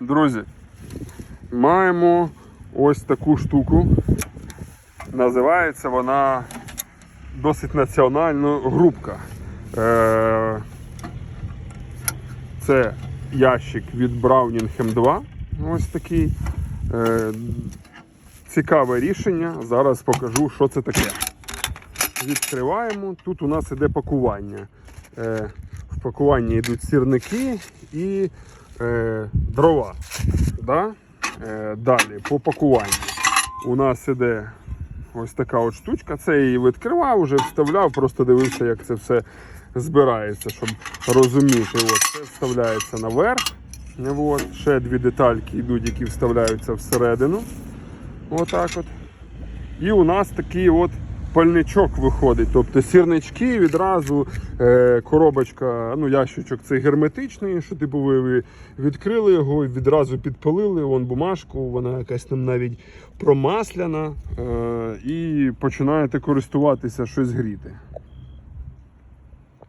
Друзі, маємо ось таку штуку. Називається вона досить національно грубка. Е, Це ящик від Browning M2. Ось такий. Е, Цікаве рішення. Зараз покажу, що це таке. Відкриваємо. Тут у нас іде пакування. Е, В пакуванні йдуть сірники і е, дрова. Да? Е, далі по пакуванню. У нас іде ось така от штучка. Це її відкривав, вже вставляв, просто дивився, як це все збирається, щоб розуміти. От, це вставляється наверх. От. Ще дві детальки йдуть, які вставляються всередину. Отак от. І у нас такий от пальничок виходить. Тобто сірнички відразу е, коробочка, ну ящичок цей герметичний, що типу ви відкрили його, і відразу підпалили вон бумажку, вона якась там навіть промасляна. Е, і починаєте користуватися щось гріти.